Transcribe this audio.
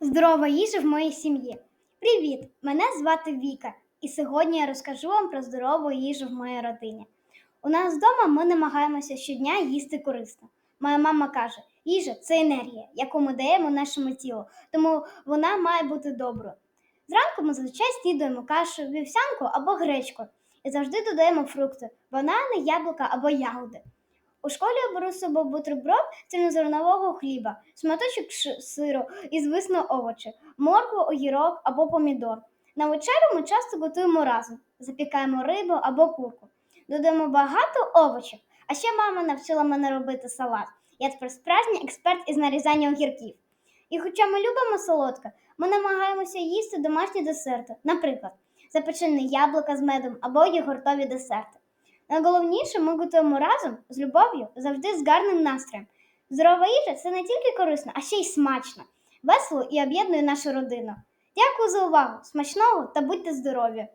Здорова їжа в моїй сім'ї. Привіт! Мене звати Віка, і сьогодні я розкажу вам про здорову їжу в моїй родині. У нас вдома ми намагаємося щодня їсти корисно. Моя мама каже, їжа це енергія, яку ми даємо нашому тілу, тому вона має бути доброю. Зранку ми зазвичай снідуємо кашу, вівсянку або гречку і завжди додаємо фрукти, банани, яблука або ягоди. У школі я беру з собою бутерброд цільнозернового хліба, шматочок сиру і, звісно, овочі, моркву, огірок або помідор. На вечерю ми часто готуємо разом, запікаємо рибу або курку. Додаємо багато овочів. А ще мама навчила мене робити салат. Я тепер справжній експерт із нарізання огірків. І хоча ми любимо солодке, ми намагаємося їсти домашні десерти, наприклад, запечені яблука з медом або йогуртові десерти. Найголовніше ми готуємо разом з любов'ю, завжди з гарним настроєм. Здорова їжа це не тільки корисно, а ще й смачно, весело і об'єднує нашу родину. Дякую за увагу! Смачного та будьте здорові!